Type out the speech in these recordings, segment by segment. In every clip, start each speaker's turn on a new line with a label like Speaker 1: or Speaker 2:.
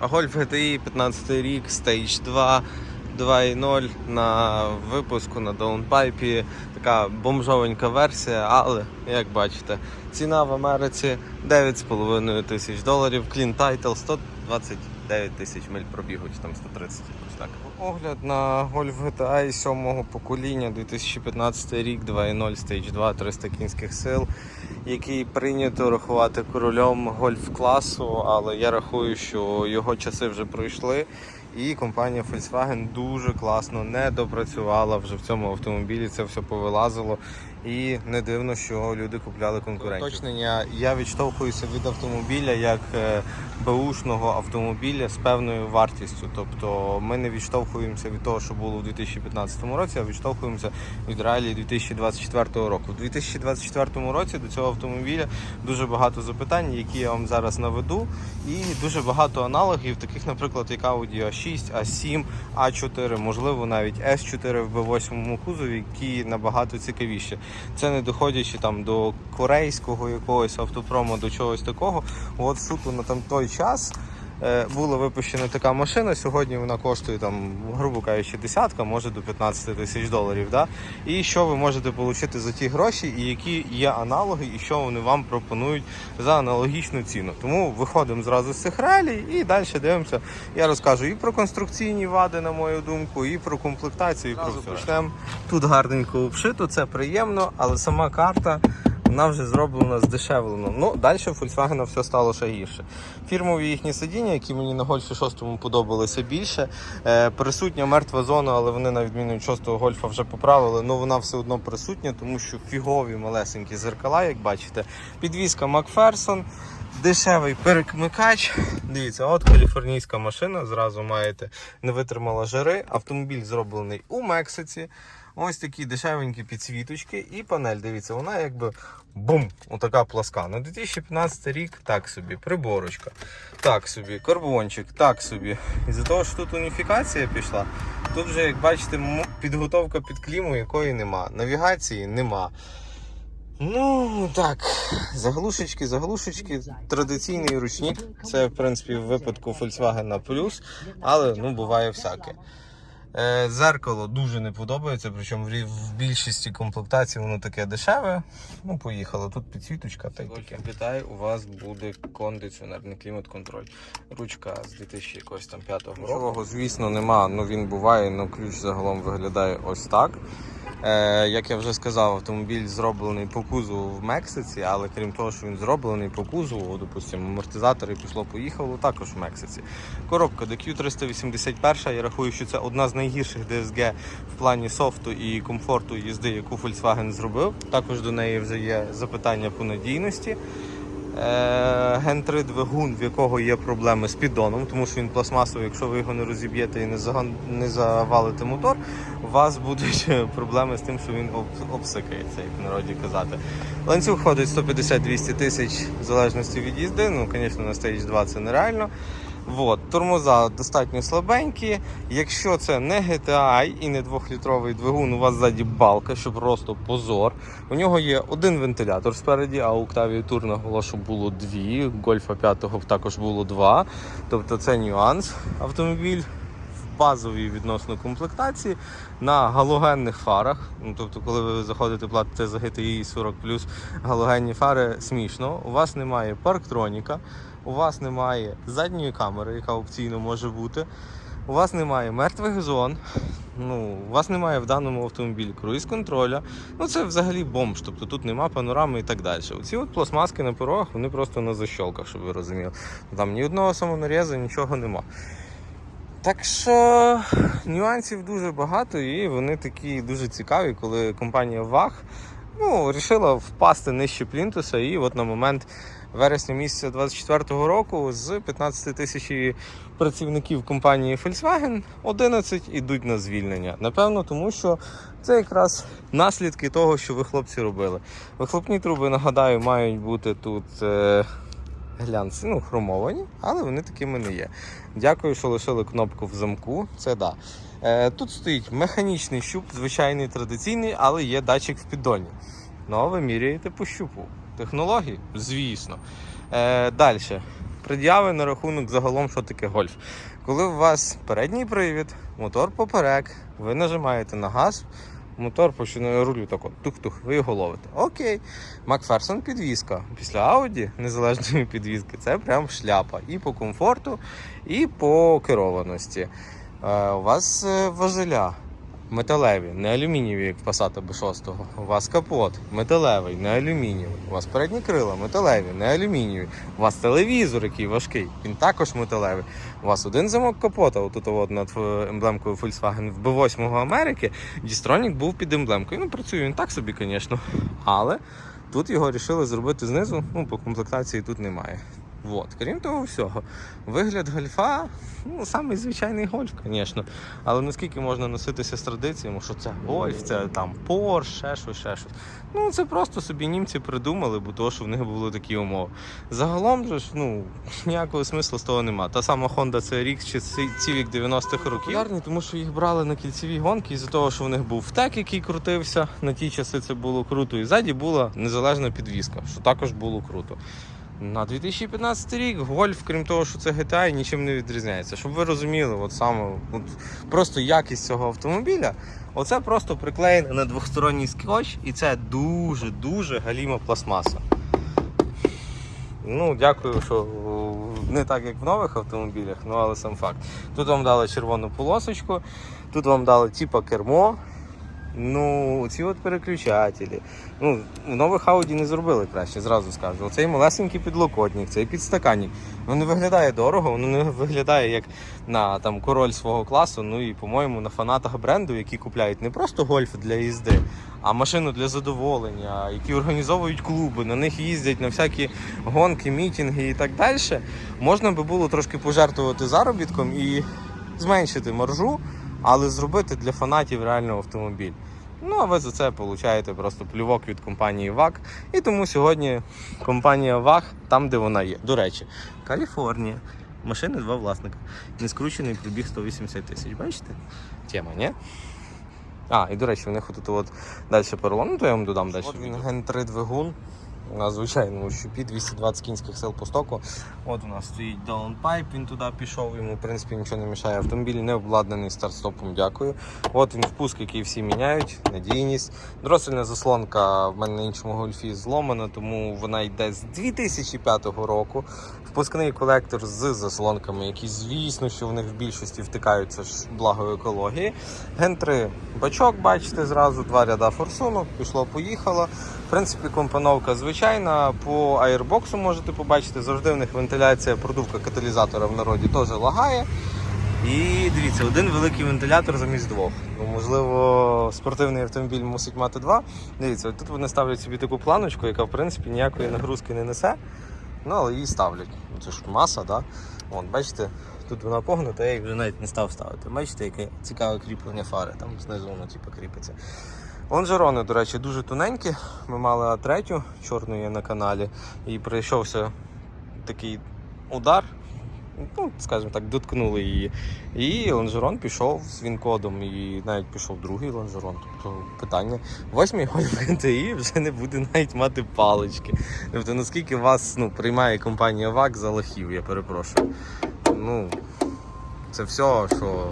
Speaker 1: А Golf GTI 15 рік, Stage 2, 2.0 на випуску на даунпайпі. Така бомжовенька версія, але як бачите, ціна в Америці 9,5 тисяч доларів, Clean Title 129 тисяч миль пробігу, чи там 130 якось так. Огляд на Golf GTI 7 покоління 2015 рік, 2.0 Stage 2, 300 кінських сил який прийнято рахувати королем гольф-класу, але я рахую, що його часи вже пройшли. І компанія Volkswagen дуже класно не допрацювала вже в цьому автомобілі. Це все повилазило. І не дивно, що люди купляли конкурентів. Точнення, я відштовхуюся від автомобіля як е, беушного автомобіля з певною вартістю. Тобто ми не відштовхуємося від того, що було у 2015 році, а відштовхуємося від реалії 2024 року. У 2024 році до цього автомобіля дуже багато запитань, які я вам зараз наведу, і дуже багато аналогів, таких, наприклад, як Audi A6, A7, A4, можливо, навіть S4 в B8 кузові, які набагато цікавіші. Це не доходячи там до корейського якогось автопрому, до чогось такого. От суто на там той час. е, Була випущена така машина. Сьогодні вона коштує там, грубо кажучи, десятка, може до 15 тисяч доларів. Да? І що ви можете отримати за ті гроші, і які є аналоги, і що вони вам пропонують за аналогічну ціну. Тому виходимо зразу з цих реалій і далі дивимося. Я розкажу і про конструкційні вади, на мою думку, і про комплектацію, і про все. Почнемо. Тут гарненько обшито, це приємно, але сама карта. Вона вже зроблена здешевлено. Ну, далі в Volkswagen все стало ще гірше. Фірмові їхні сидіння, які мені на гольфі 6 подобалися більше. Е, присутня мертва зона, але вони на відміну від 6 гольфа вже поправили. Ну вона все одно присутня, тому що фігові малесенькі зеркала, як бачите. Підвізка Макферсон. Дешевий перекмикач. Дивіться, от каліфорнійська машина. Зразу маєте не витримала жари. Автомобіль зроблений у Мексиці. Ось такі дешевенькі підсвіточки і панель. Дивіться, вона якби бум! Отака пласка. На 2015 рік так собі, приборочка, так собі, карбончик, так собі. Із-за того, що тут уніфікація пішла, тут вже, як бачите, підготовка під кліму, якої нема. Навігації нема. Ну так, заглушечки, заглушечки, традиційний ручник. Це в принципі в випадку Volkswagen плюс, але ну буває всяке. Е, Зеркало дуже не подобається, причому в більшості комплектацій воно таке дешеве. Ну, поїхало. Тут підсвіточка та й таке. Вітаю, у вас буде кондиціонерний клімат-контроль. Ручка з 2005 року. Нічого, звісно, нема. Ну він буває, ну ключ загалом виглядає ось так. Е, як я вже сказав, автомобіль зроблений по кузову в Мексиці, але крім того, що він зроблений по кузову, допустимо, амортизатори пішло-поїхало також в Мексиці. Коробка DQ381, я рахую, що це одна з найгірших DSG в плані софту і комфорту їзди, яку Volkswagen зробив. Також до неї вже є запитання по надійності. Е, Ген 3 двигун, в якого є проблеми з піддоном, тому що він пластмасовий, якщо ви його не розіб'єте і не, завалите мотор, у вас будуть проблеми з тим, що він обсикається, як в народі казати. Ланцюг ходить 150-200 тисяч в залежності від їзди. Ну, звісно, на Stage 2 це нереально. Вот, тормоза достатньо слабенькі. Якщо це не GTI і не 2-літровий двигун, у вас ззаді балка, що просто позор. У нього є один вентилятор спереді, а у Octavia Tour наголошу було дві. Гольфа 5 також було два. Тобто це нюанс. Автомобіль в базовій відносно комплектації на галогенних фарах. Ну, тобто, коли ви заходите платите за GTI 40 галогенні фари смішно. У вас немає парктроніка, у вас немає задньої камери, яка опційно може бути. У вас немає мертвих зон. Ну, у вас немає в даному автомобілі круїз-контроля. Ну це взагалі бомж. Тобто тут нема панорами і так далі. Оці от пластмаски на порогах, вони просто на защолках, щоб ви розуміли. Там ні одного самонарізу, нічого нема. Так що нюансів дуже багато, і вони такі дуже цікаві, коли компанія VAG ну, вирішила впасти нижче плінтуса. І от на момент вересня місяця 24-го року з 15 тисяч працівників компанії Volkswagen 11 ідуть на звільнення. Напевно, тому що це якраз наслідки того, що ви хлопці робили. Вихлопні труби, нагадаю, мають бути тут. Е- Глянці, ну, хромовані, але вони такими не є. Дякую, що лишили кнопку в замку. Це да. Е, тут стоїть механічний щуп, звичайний традиційний, але є датчик в піддоні. Ну, а ви міряєте по щупу. Технології? Звісно. Е, Далі. пред'яви на рахунок загалом, що таке гольф. Коли у вас передній привід, мотор поперек, ви нажимаєте на газ, мотор починає рулю так от тух-тух, ви його ловите. Окей. Макферсон підвізка. Після Audi незалежної підвізки це прям шляпа. І по комфорту, і по керованості. Е, у вас е, важеля металеві, не алюмінієві, як в Passat B6. У вас капот металевий, не алюмінієвий. У вас передні крила металеві, не алюмінієві. У вас телевізор, який важкий, він також металевий. У вас один замок капота, отут от над е, емблемкою Volkswagen в B8 Америки. Дістронік був під емблемкою. Ну, працює він так собі, звісно. Але тут його вирішили зробити знизу. Ну, по комплектації тут немає. Вот. Крім того всього, вигляд гольфа, ну, самий звичайний гольф, звісно. Але наскільки можна носитися з традиціями, що це гольф, це там Порш, ще щось, ще щось. Ну, це просто собі німці придумали, бо того, що в них були такі умови. Загалом же ж, ну, ніякого смислу з того нема. Та сама Honda CRX чи Civic 90-х років. Популярні, тому що їх брали на кільцеві гонки, із-за того, що в них був втек, який крутився. На ті часи це було круто. І ззаді була незалежна підвізка, що також було круто. На 2015 рік гольф, крім того, що це GTA, нічим не відрізняється. Щоб ви розуміли, от саме от, просто якість цього автомобіля, оце просто приклеєне на двосторонній скотч, і це дуже-дуже галіма пластмаса. Ну, дякую, що е, не так, як в нових автомобілях, ну але сам факт. Тут вам дали червону полосочку, тут вам дали типа кермо. Ну, ці от переключателі. Ну, в нових Audi не зробили краще, зразу скажу. Оцей малесенький підлокотник, цей підстаканник. Воно не виглядає дорого, воно не виглядає як на там король свого класу. Ну і, по-моєму, на фанатах бренду, які купляють не просто гольф для їзди, а машину для задоволення, які організовують клуби, на них їздять на всякі гонки, мітинги і так далі. Можна би було трошки пожертвувати заробітком і зменшити маржу, але зробити для фанатів реально автомобіль. Ну, а ви за це получаєте просто плювок від компанії VAG. І тому сьогодні компанія VAG там, де вона є. До речі, Каліфорнія. Машини два власника. Нескручений пробіг 180 тисяч. Бачите? Тема, ні? А, і до речі, у них тут от далі перелом, ну то я вам додам далі. От він Ген 3 двигун. На звичайному щупі 220 кінських сил по стоку. От у нас стоїть даунпайп, він туди пішов, йому в принципі нічого не мішає. Автомобіль не обладнаний старт-стопом, дякую. От він впуск, який всі міняють, надійність. Дросельна заслонка в мене на іншому гольфі зломана, тому вона йде з 2005 року. Впускний колектор з заслонками, які, звісно, що в них в більшості втикаються ж благо екології. Ген 3 бачок, бачите, зразу два ряда форсунок, пішло, поїхало. В принципі, компоновка звичайна. По аербоксу можете побачити, завжди в них вентиляція, продувка каталізатора в народі теж лагає. І дивіться, один великий вентилятор замість двох. Ну, можливо, спортивний автомобіль мусить мати два. Дивіться, тут вони ставлять собі таку планочку, яка в принципі ніякої нагрузки не несе. Ну, але її ставлять. Ну, Це ж маса, да? Вон, бачите, тут вона погнута, я її вже навіть не став ставити. Бачите, яке цікаве кріплення фари, там знизу воно типу, кріпиться. Лонжерони, до речі, дуже тоненькі. Ми мали А3 чорну є на каналі. І прийшовся такий удар. Ну, скажімо так, доткнули її. І лонжерон пішов з він-кодом, і навіть пішов другий лонжерон. Тобто питання. Восьмий гольф ГТІ вже не буде навіть мати палички. Тобто, наскільки вас ну, приймає компанія ВАК за лохів, я перепрошую. Ну, це все, що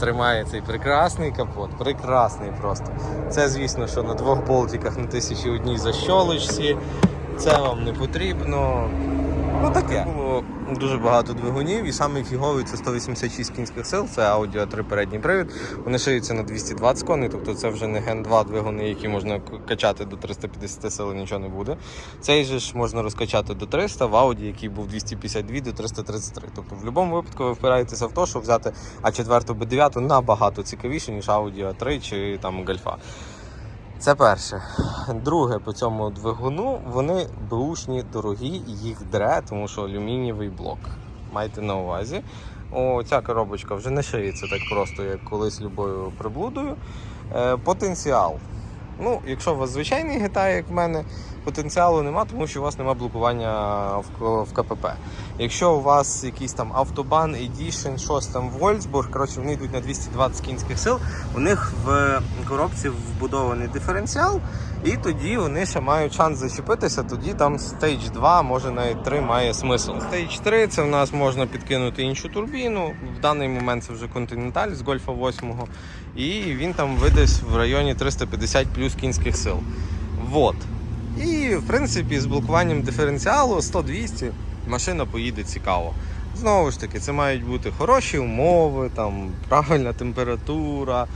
Speaker 1: тримає цей прекрасний капот. Прекрасний просто. Це, звісно, що на двох болтиках на тисячі одній защолочці. Це вам не потрібно. Ну таке. Було дуже багато двигунів, і самий фіговий це 186 кінських сил, це a 3 передній привід. Вони шиються на 220 коней, тобто це вже не Ген 2 двигуни, які можна качати до 350 сил, нічого не буде. Цей же ж можна розкачати до 300, в Audi, який був 252 до 333. Тобто в будь-якому випадку ви впираєтеся в те, що взяти А4 Б9 набагато цікавіше, ніж a 3 чи там Гольфа. Це перше. Друге, по цьому двигуну вони бушні, дорогі, їх дре, тому що алюмінієвий блок. Майте на увазі. О, ця коробочка вже не шиється так просто, як колись любою приблудою. Е, потенціал. Ну, якщо у вас звичайний GTA, як в мене, потенціалу нема, тому що у вас нема блокування в, в КПП. Якщо у вас якийсь там автобан, Edition, щось там Вольсбург, коротше, вони йдуть на 220 кінських сил, у них в коробці вбудований диференціал, і тоді вони ще мають шанс зачепитися, тоді там Stage 2, може навіть 3 має смисл. Stage 3 це в нас можна підкинути іншу турбіну. В даний момент це вже Continental з Гольфа 8. І він там видасть в районі 350 плюс кінських сил. Вот. І в принципі з блокуванням диференціалу 100-200 машина поїде цікаво. Знову ж таки, це мають бути хороші умови, там правильна температура,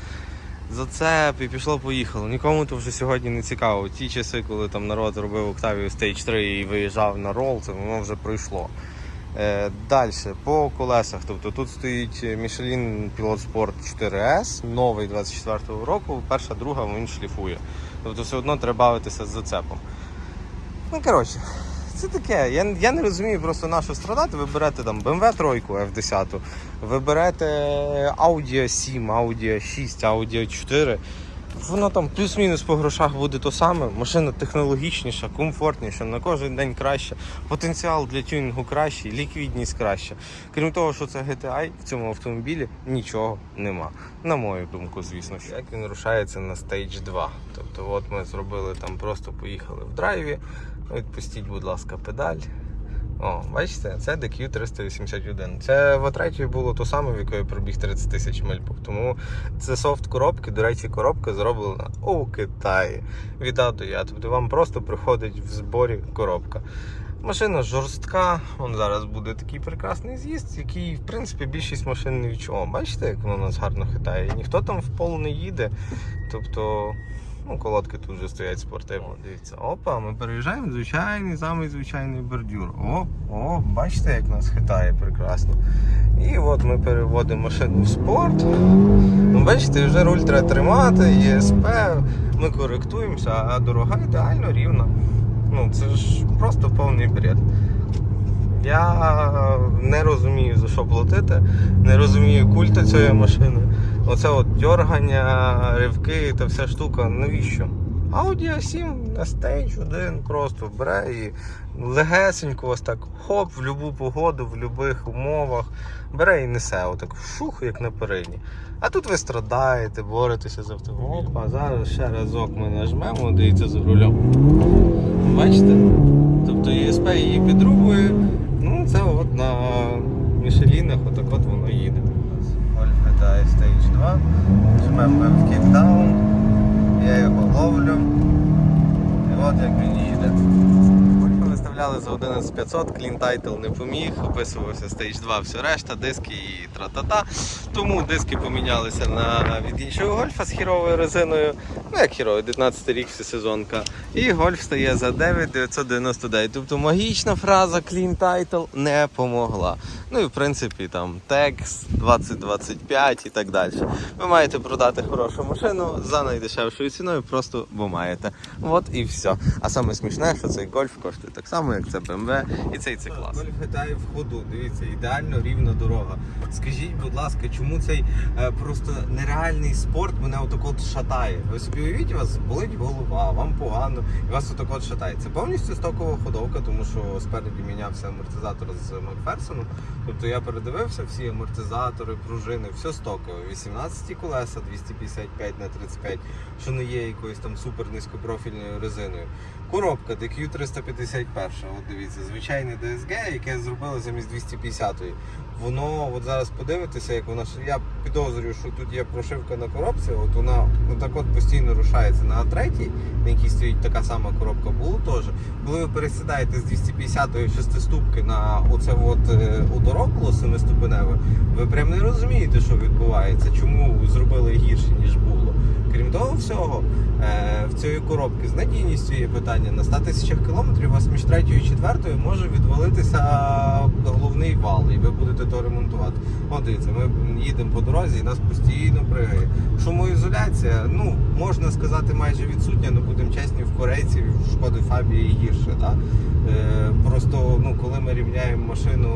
Speaker 1: зацеп і пішло-поїхало. Нікому то вже сьогодні не цікаво. Ті часи, коли там народ робив Octavia Stage 3 і виїжджав на рол, це воно вже пройшло. Е, Далі, по колесах. Тобто тут стоїть Michelin Pilot Sport 4S, новий 24-го року, перша, друга він шліфує. Тобто все одно треба бавитися з зацепом. Ну, коротше, це таке. Я, я не розумію просто на що страдати. Ви берете там BMW 3 F10, ви берете Audi 7, Audi 6, Audi 4. Воно там плюс-мінус по грошах буде то саме. Машина технологічніша, комфортніша, на кожен день краще. Потенціал для тюнінгу кращий, ліквідність краща. Крім того, що це GTI, в цьому автомобілі нічого нема. На мою думку, звісно. ж. Як він рушається на Stage 2. Тобто, от ми зробили там, просто поїхали в драйві. Відпустіть, будь ласка, педаль. О, бачите, це DQ 381. Це в третій було то саме, в якої пробіг 30 тисяч миль. Тому це софт коробки. До речі, коробка зроблена у Китаї. Від А до Я. Тобто вам просто приходить в зборі коробка. Машина жорстка, Вон зараз буде такий прекрасний з'їзд, який, в принципі, більшість машин не відчував. Бачите, як воно нас гарно хитає? Ніхто там в пол не їде. Тобто, ну, колодки тут вже стоять спортивно. Дивіться, опа, ми переїжджаємо звичайний, самий звичайний бордюр. Оп, о, бачите, як нас хитає прекрасно. І от ми переводимо машину в спорт. Ну, бачите, вже руль треба тримати, ЄСП, ми коректуємося, а дорога ідеально рівна. Ну, це ж просто повний бред. Я не розумію за що платити, не розумію культа цієї машини. Оце от дергання, ривки та вся штука, навіщо? Audi A7 на стейдж один просто бере і легесенько ось так хоп в будь-яку погоду, в будь-яких умовах бере і несе, отак шух, як на передній. А тут ви страдаєте, боретеся з автомобілем. А зараз ще разок ми нажмемо, дивіться за рулем. Бачите? Тобто ЄСП її підрубує. Ну, це от на Мішелінах, отак от воно їде. GTI Stage 2. Жмемо в кікдаун. Я його ловлю. І от як він їде. Виставляли за 11500, Clean Title не поміг, описувався Stage 2, все решта, диски і тра-та-та. Тому диски помінялися на від іншого гольфа з хіровою резиною. Ну як хіровий, 19 рік всесезонка. І гольф стає за 9999. Тобто магічна фраза Clean Title не помогла. Ну і в принципі там текст 2025 і так далі. Ви маєте продати хорошу машину за найдешевшою ціною, просто бо маєте. От і все. А саме смішне, що цей гольф коштує так само, як це BMW і цей це клас. Гетає в ходу, дивіться, ідеально рівна дорога. Скажіть, будь ласка, чому цей е, просто нереальний спорт мене отак от шатає? Ви собі уявіть, у вас болить голова, вам погано, і вас отак от шатає. Це повністю стокова ходовка, тому що спереді мінявся амортизатор з Макферсону. Тобто я передивився всі амортизатори, пружини, все стокове. 18 колеса 255 на 35, що не є якоюсь там супер низькопрофільною резиною. Коробка DQ 351, от дивіться, звичайне DSG, яке зробили замість 250-ї. Воно, от зараз подивитеся, як вона я підозрюю, що тут є прошивка на коробці, от вона отак от постійно рушається на А3, на якій стоїть така сама коробка, було теж. Коли ви пересідаєте з 250-ї шестиступки на оце от е, семиступеневе, ви прям не розумієте, що відбувається, чому зробили гірше, ніж було. Крім того всього, е, в цієї коробки з надійністю є питання. На 100 тисячах кілометрів вас між третьою третьої, четвертої може відвалитися головний вал, і ви будете то ремонтувати. От дивіться, ми їдемо по дорозі і нас постійно пригає. Шумоізоляція, ну можна сказати, майже відсутня, але будемо чесні, в корейців, в шкоди Фабії гірше. Да? Е, просто ну, коли ми рівняємо машину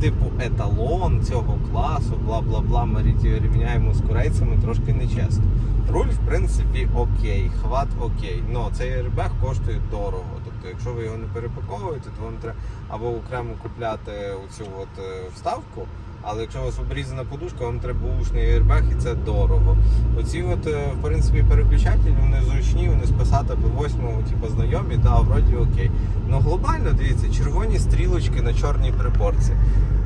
Speaker 1: типу еталон цього класу, бла бла бла, ми рівняємо з корейцями трошки нечесно. Руль, в принципі, окей, хват окей. Но цей airbag коштує дорого. Тобто, якщо ви його не перепаковуєте, то вам треба або окремо купляти оцю от е, вставку. Але якщо у вас обрізана подушка, вам треба ушний airbag і це дорого. Оці от, е, в принципі, переключателі, вони зручні, вони з Passat B8, типу, знайомі, да, вроді окей. Ну глобально дивіться, червоні стрілочки на чорній припорці.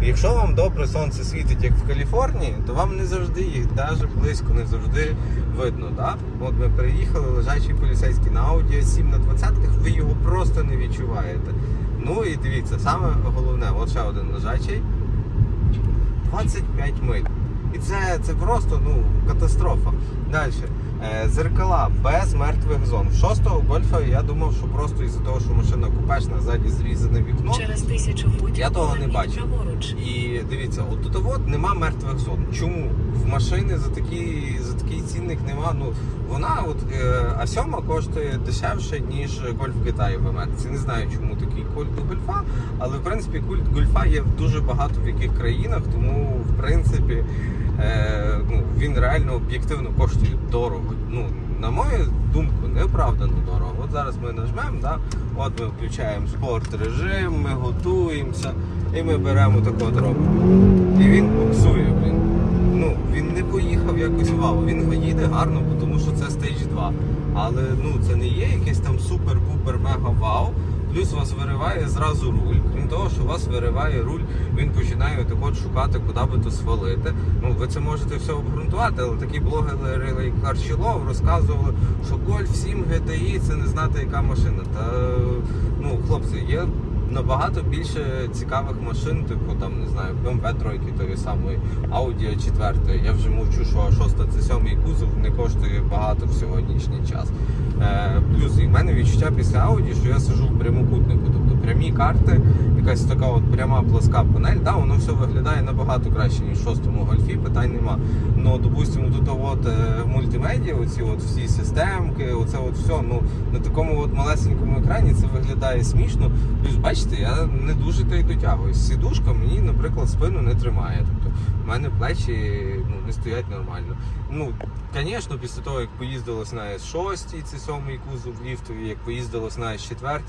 Speaker 1: Якщо вам добре сонце світить, як в Каліфорнії, то вам не завжди їх навіть близько не завжди видно. Да? От ми приїхали, лежачий поліцейський на Audi 7 на 20-ках, ви його просто не відчуваєте. Ну і дивіться, саме головне, от ще один лежачий. 25 миль. І це, це просто ну, катастрофа. Далі. Е, Зеркала без мертвих зон. Шостого гольфа я думав, що просто із-за того, що машина купешна, ззаді зрізане вікно.
Speaker 2: Через тисячу футів
Speaker 1: Я того не бачив.
Speaker 2: праворуч.
Speaker 1: І дивіться, от тут от нема мертвих зон. Чому? В машини за такий, за такий цінник нема. Ну вона от е, а сьома коштує дешевше, ніж гольф в Китаї в Америці. Не знаю, чому такий культ гольфа, але в принципі культ гольфа є дуже багато в яких країнах, тому в принципі е, ну, він реально об'єктивно коштує дорого. Ну, на мою думку, неоправдано дорого. От зараз ми нажмемо, да? от ми включаємо спорт режим, ми готуємося, і ми беремо таку робимо. І він буксує, блін. Ну, він не поїхав якось вау. Він їде гарно, тому що це стейдж 2. Але ну це не є якесь там супер-пупер мега вау. Плюс вас вириває зразу руль. Крім того, що вас вириває руль, він починає так от шукати, куди би то свалити. Ну ви це можете все обґрунтувати, але такі блогери, як Харчилов, розказували, що Golf 7 GTI це не знати, яка машина. Та ну, хлопці, є набагато більше цікавих машин, типу там не знаю, BMW тройки тої самої, Audi 4. Я вже мовчу, що 6 це 7 кузов не коштує багато в сьогоднішній час. Е, плюс і в мене відчуття після Audi, що я сижу в прямокутнику, тобто прямі карти, якась така от пряма плоска панель. Да, воно все виглядає набагато краще, ніж в шостому гольфі, питань нема. Ну, допустимо, тут от е, мультимедіа, оці от всі системки, оце от все. Ну на такому от малесенькому екрані це виглядає смішно. Плюс, бачите, я не дуже та й дотягуюсь. Сідушка мені, наприклад, спину не тримає. Тобто в мене плечі ну, не стоять нормально. Ну, звісно, після того, як поїздилось на S6, це сьомий кузов ліфтовий, як поїздилось на S4,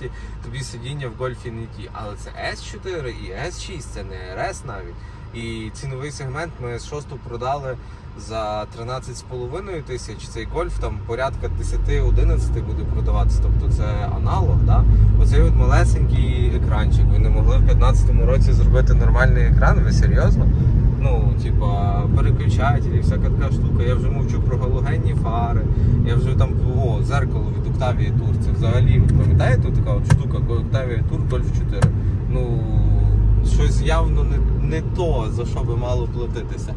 Speaker 1: тобі сидіння в гольфі не ті. Але це S4 і S6, це не RS навіть. І ціновий сегмент ми S6 продали за 13,5 тисяч. Цей гольф там порядка 10-11 буде продаватися. Тобто це аналог. Да? Оцей от малесенький екранчик. Ви не могли в 2015 році зробити нормальний екран. Ви серйозно? Ну, типа, переключателі, всяка така штука. Я вже мовчу про галогенні фари. Я вже там о, зеркало від Октавії Тур. Це взагалі, пам'ятаєте, така от штука Октавія Тур, Golf 4. Ну, щось явно не, не то, за що би мало платитися.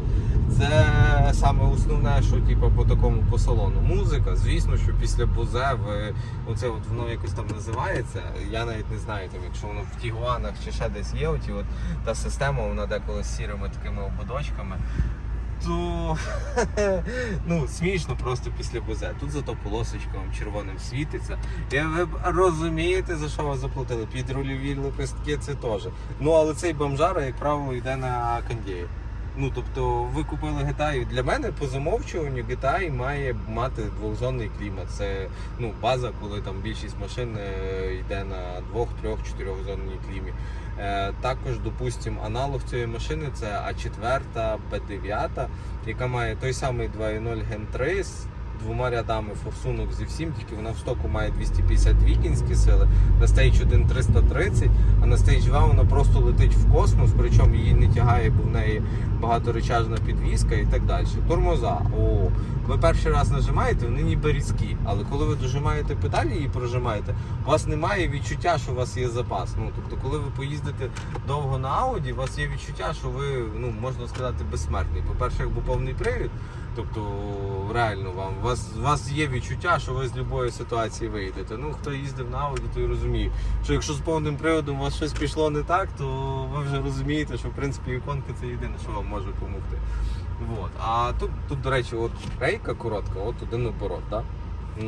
Speaker 1: Це саме основне, що типу, по такому по салону. Музика, звісно, що після Бозе ви оце от воно якось там називається. Я навіть не знаю, там, якщо воно в Тігуанах чи ще десь є, оті от та система, вона деколи з сірими такими ободочками. То ну смішно просто після Бозе. Тут зато полосочка вам червоним світиться. І ви розумієте, за що вас заплатили. Підрульові лепестки це теж. Ну але цей бомжара, як правило, йде на кондеї. Ну тобто ви купили GTA. Для мене по замовчуванню GTA має мати двохзонний клімат. Це ну база, коли там більшість машин е, йде на двох, трьох, чотирьохзонній клімі. Е, також, допустимо, аналог цієї машини це А4, Б9, яка має той самий 2.0 Gen 3 з двома рядами форсунок зі всім, тільки вона в стоку має 252 кінські сили, на Stage 1 330, а на Stage 2 вона просто летить в космос, причому її не тягає, бо в неї багаторечажна підвізка і так далі. Тормоза. О, ви перший раз нажимаєте, вони ніби різкі. Але коли ви дожимаєте педалі і прожимаєте, у вас немає відчуття, що у вас є запас. Ну тобто, коли ви поїздите довго на Ауді, у вас є відчуття, що ви, ну можна сказати, безсмертний. По-перше, якби повний привід. Тобто, реально вам у вас, у вас є відчуття, що ви з будь-якої ситуації вийдете. Ну, хто їздив на Ауді, той розуміє, що якщо з повним приводом у вас щось пішло не так, то ви вже розумієте, що в принципі іконка це єдине, що вам може допомогти. Вот. А тут, тут, до речі, от рейка коротка, от один оборот, так?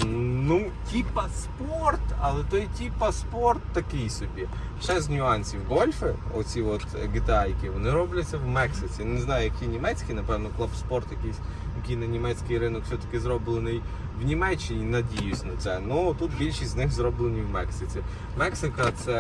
Speaker 1: Ну, типа спорт, але той типа спорт такий собі. Ще з нюансів гольфи, оці от гітайки, вони робляться в Мексиці. Не знаю, які німецькі, напевно, клаб спорт якийсь, який на німецький ринок все-таки зроблений в Німеччині, надіюсь на це. Ну тут більшість з них зроблені в Мексиці. Мексика це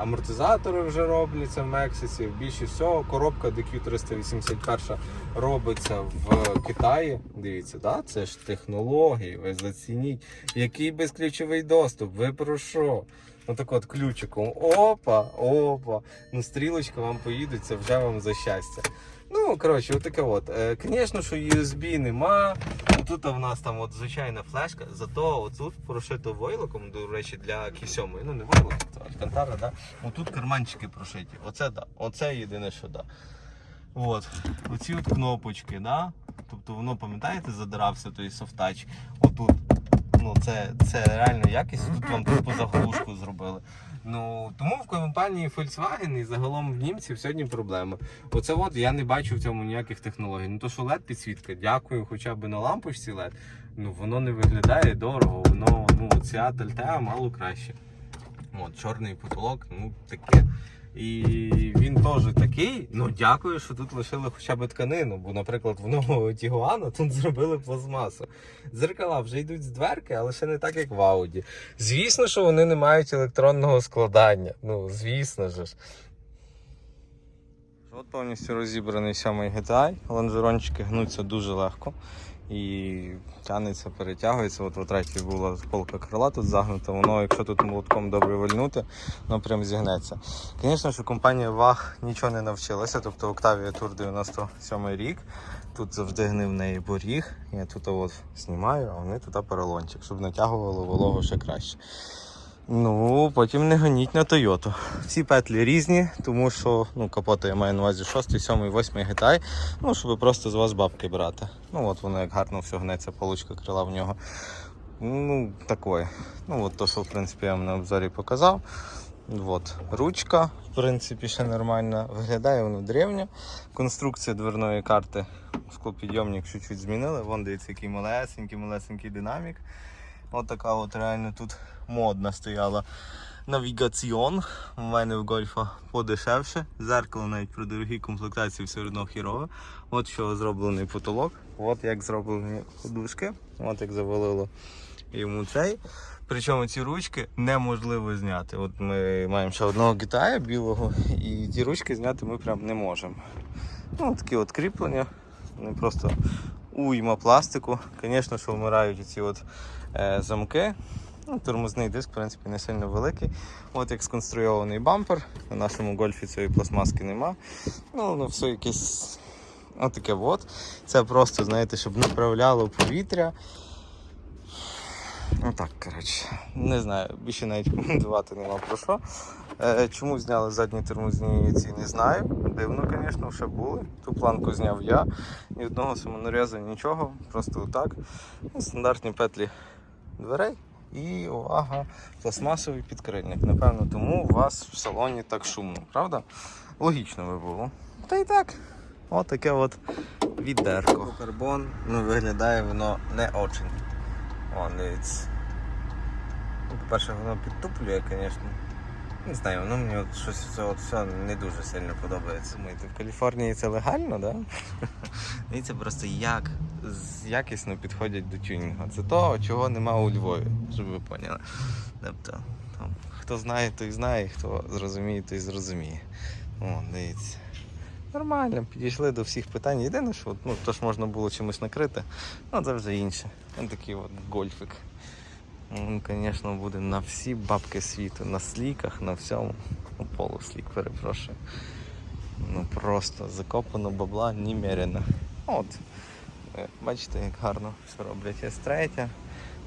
Speaker 1: амортизатори вже робляться в Мексиці. Більше всього коробка DQ381 робиться в Китаї. Дивіться, да? це ж технології. Ви зацініть. Який безключовий доступ? Ви про що? Отак от ключиком. Опа, опа. Ну, стрілочка вам поїде, це вже вам за щастя. Ну, коротше, отаке от. Е, Звісно, що USB нема. Тут у нас там от звичайна флешка, зато отут прошито войлоком, до речі, для Q7. Ну не войлок, це алькантара, да? Отут карманчики прошиті. Оце да. Оце єдине, що да. От. Оці от кнопочки, да? Тобто воно, пам'ятаєте, задирався той софтач. Отут. Ну, це, це реально якість. Тут вам типу заглушку зробили. Ну тому в компанії Volkswagen і загалом в німців сьогодні проблема. Оце от я не бачу в цьому ніяких технологій. Ну то що LED підсвітка, дякую, хоча б на лампочці LED. Ну воно не виглядає дорого, воно ну ця Тальтеа мало краще. От, чорний потолок, ну таке. І він теж такий. Ну дякую, що тут лишили хоча б тканину. Бо, наприклад, в нового Тігуана тут зробили пластмасу. Дзеркала вже йдуть з дверки, але ще не так, як в Ауді. Звісно, що вони не мають електронного складання. Ну, звісно ж. От повністю розібраний сьомий GTI. Лонжерончики гнуться дуже легко. І тянеться, перетягується. От в третій була полка крила тут загнута. Воно, якщо тут молотком добре вильнути, воно прям зігнеться. Звісно, що компанія ВАГ нічого не навчилася. Тобто Октавія Тур 97 рік. Тут завжди гнив неї боріг. Я тут от знімаю, а вони тут поролончик, щоб натягувало волого ще краще. Ну, потім не гоніть на Тойоту. Всі петлі різні, тому що ну, капоти я маю на увазі 6, 7, 8 GTI, ну, щоб просто з вас бабки брати. Ну от воно як гарно все гнеться, получка крила в нього. Ну, такое. Ну, от то, що в принципі я вам на обзорі показав. От, ручка, в принципі, ще нормальна. Виглядає воно древньо. Конструкція дверної карти, склопідйомник чуть-чуть змінили. Вон дивіться, який малесенький, малесенький динамік. От така от реально тут модна стояла навігаціон. У мене в гольфа подешевше. Зеркало навіть при дорогій комплектації все одно хірове. От що зроблений потолок, от як зроблені подушки, от як завалило йому цей. Причому ці ручки неможливо зняти. От ми маємо ще одного гітая білого, і ті ручки зняти ми прям не можемо. Ну, такі от кріплення. Просто уйма пластику. Звісно, що вмирають ці от замки. Ну, тормозний диск, в принципі, не сильно великий. От як сконструйований бампер. На нашому гольфі цієї пластмаски нема. Ну, воно все якесь отаке от. Це просто, знаєте, щоб направляло повітря. Отак, коротше. Не знаю, більше навіть коментувати нема про що. Е, чому зняли задні тормозні ці, не знаю. Дивно, звісно, ще були. Ту планку зняв я. Ні одного самонарізу, нічого, просто отак. Ну, стандартні петлі дверей. І увага, пластмасовий підкрильник. Напевно, тому у вас в салоні так шумно, правда? Логічно би було. Та й так. Отаке от відерко. Карбон, ну виглядає воно не очень. О, дивіться. Ну, По-перше, воно підтуплює, звісно. Не знаю, воно мені от щось це от все не дуже сильно подобається. Думаєте, в Каліфорнії це легально, да? Дивіться просто як якісно підходять до тюнінгу. Це того, чого нема у Львові, щоб ви поняли. Тобто, там, хто знає, той знає, хто зрозуміє, той зрозуміє. О, дивіться. Нормально, підійшли до всіх питань. Єдине, що ну, то ж можна було чимось накрити, ну це вже інше. Ось такий от гольфик. Він, звісно, буде на всі бабки світу, на сліках, на всьому. Ну, полуслік, перепрошую. Ну просто закопано бабла немерено. От. Е, Бачите, як гарно все роблять. С3,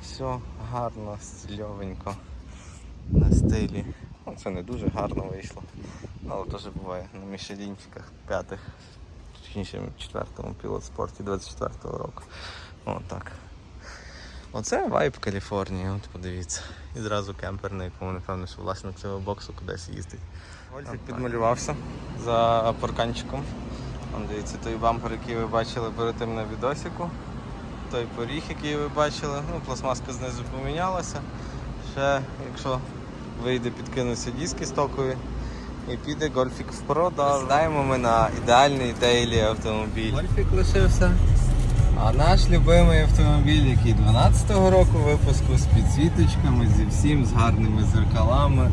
Speaker 1: все гарно, стильовенько, на стилі. Ну, це не дуже гарно вийшло. Але теж буває на мішелінчиках п'ятих, точніше четвертому пілот спорті 24-го року. От так. Оце вайб Каліфорнії, от подивіться. І зразу кемпер, на якому, напевно, що власник цього боксу кудись їздить. Вольфік підмалювався за парканчиком. Вон, дивіться, той бампер, який ви бачили перед тим на відосіку. Той поріг, який ви бачили. Ну, пластмаска знизу помінялася. Ще, якщо вийде, підкинуться диски стокові і піде гольфік в продаж. Сідаємо ми на ідеальний дейлі автомобіль. Гольфік лишився. А наш любимий автомобіль, який 12-го року випуску з підсвіточками, зі всім, з гарними зеркалами,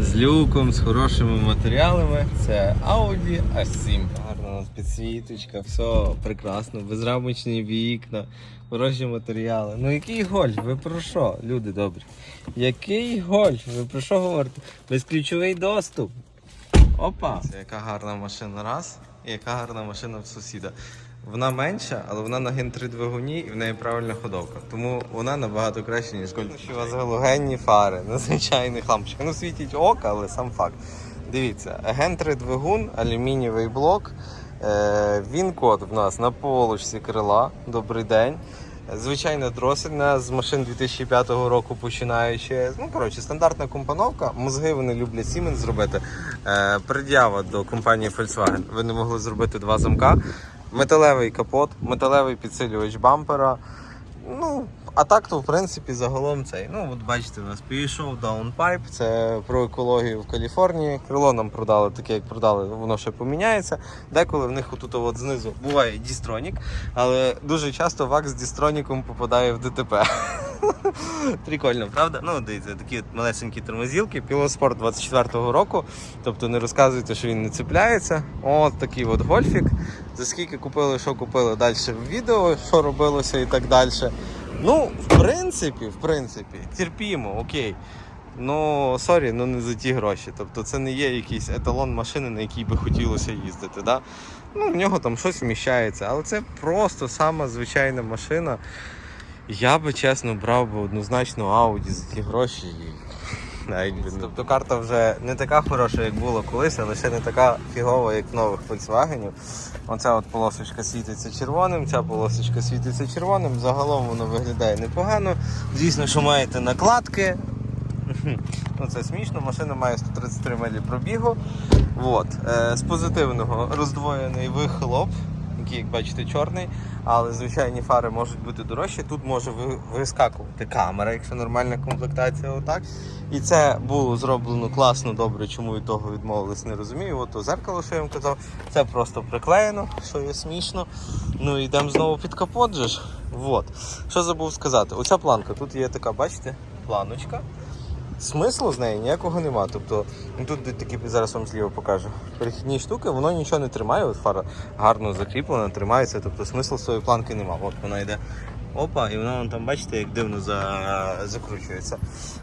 Speaker 1: з люком, з хорошими матеріалами, це Audi A7. Гарна у нас підсвіточка, все прекрасно, безрамочні вікна, хороші матеріали. Ну який гольф? Ви про що, люди добрі? Який гольф? Ви про що говорите? Безключовий доступ. Опа! Це яка гарна машина раз, і яка гарна машина в сусіда. Вона менша, але вона на ген 3 двигуні і в неї правильна ходовка. Тому вона набагато краще, ніж. Що у вас галогенні фари, надзвичайних лампочок. Ну світить ока, але сам факт. Дивіться, ген 3 двигун, алюмінієвий блок. Е, він код в нас на полочці крила. Добрий день. Звичайна дросельна з машин 2005 року починаючи. Ну, коротше, стандартна компоновка. Мозги вони люблять Siemens зробити. Е, пред'ява до компанії Volkswagen. Ви не могли зробити два замка. Металевий капот, металевий підсилювач бампера. Ну, а так то в принципі загалом цей. Ну, от бачите, у нас підійшов даунпайп, це про екологію в Каліфорнії. Крило нам продали таке, як продали, воно ще поміняється. Деколи в них отут от знизу буває дістронік, але дуже часто вак з дістроніком попадає в ДТП. Прикольно, правда? Ну, дивіться, такі от малесенькі тормозілки, пілоспорт 24-го року. Тобто не розказуйте, що він не цепляється. От такий от гольфік. За скільки купили, що купили далі в відео, що робилося і так далі. Ну, в принципі, в принципі, терпімо, окей. Ну, сорі, ну не за ті гроші. Тобто це не є якийсь еталон машини, на якій би хотілося їздити. Да? Ну, в нього там щось вміщається, але це просто сама звичайна машина. Я би чесно брав би однозначно Audi за ті гроші. Навіть би Тобто карта вже не така хороша, як було колись, але ще не така фігова, як нових Volkswagen. Оця от полосочка світиться червоним, ця полосочка світиться червоним. Загалом воно виглядає непогано. Звісно, що маєте накладки. Ну, це смішно, машина має 133 милі пробігу. От. Е, з позитивного роздвоєний вихлоп, який, як бачите, чорний, але звичайні фари можуть бути дорожчі. Тут може вискакувати камера, якщо нормальна комплектація. Отак. І це було зроблено класно, добре. Чому від того відмовились, не розумію. От то зеркало, що я вам казав, це просто приклеєно, що є смішно. Ну і йдемо знову під капот. Же ж. Вот. Що забув сказати? Оця планка, тут є така, бачите, планочка. Смислу з неї ніякого нема. Тобто, ну тут такі зараз вам зліво покажу. Перехідні штуки, воно нічого не тримає, от фара гарно закріплена, тримається, тобто смислу своєї планки нема. От вона йде. Опа, і воно вон там, бачите, як дивно за... закручується.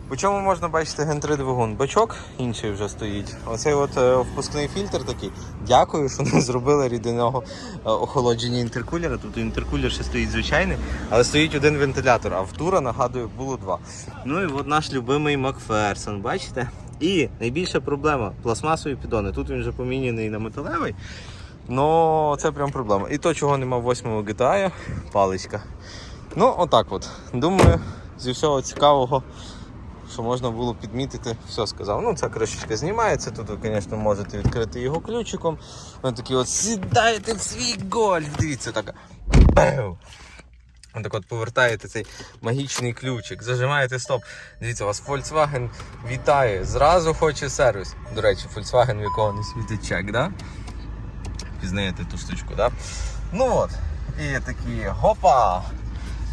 Speaker 1: По чому можна бачити ген 3 двигун? Бачок інший вже стоїть. Оцей от е, впускний фільтр такий. Дякую, що не зробили рідиного е, охолодження інтеркулера. Тобто інтеркулер ще стоїть звичайний, але стоїть один вентилятор, а в тура, нагадую, було два. Ну і от наш любимий Макферсон, бачите? І найбільша проблема пластмасові підони. Тут він вже поміняний на металевий. Ну, це прям проблема. І то, чого нема в 8 GTA, паличка. Ну, отак от. Думаю, зі всього цікавого, що можна було підмітити, все сказав. Ну, ця кришечка знімається. Тут ви, звісно, можете відкрити його ключиком. Ви такі от сідаєте в свій гольф. Дивіться, так. Бев! Так от повертаєте цей магічний ключик, зажимаєте стоп. Дивіться, вас Volkswagen вітає. Зразу хоче сервіс. До речі, Volkswagen, в якого не світить чек, да? Пізнаєте ту штучку, да? Ну от. І такі гопа!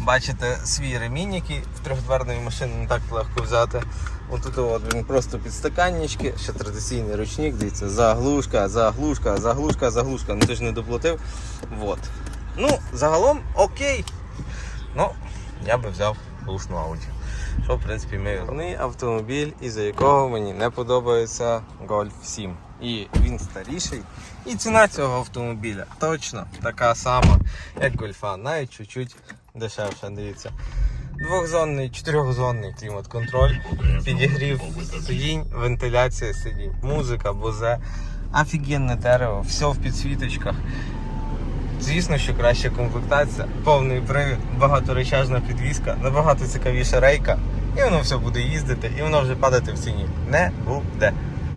Speaker 1: Бачите свій ремінь, який в трьохдверної машини не так легко взяти. Отут от він просто підстаканнички, ще традиційний ручник, дивіться, заглушка, заглушка, заглушка, заглушка. Ну ти ж не доплатив. Вот. Ну, загалом окей. Ну, я би взяв бушну ауді. Що, в принципі, ми головний автомобіль, із-за якого мені не подобається Golf 7. і він старіший. І ціна цього автомобіля точно така сама, як гольфа, навіть чуть-чуть дешевша. Дивіться. Двохзонний, чотирьохзонний клімат-контроль, підігрів сидінь, вентиляція сидінь, музика, бозе, офігенне дерево, все в підсвіточках. Звісно, що краща комплектація, повний привід, багаторечажна підвізка, набагато цікавіша рейка, і воно все буде їздити, і воно вже падати в ціні не буде.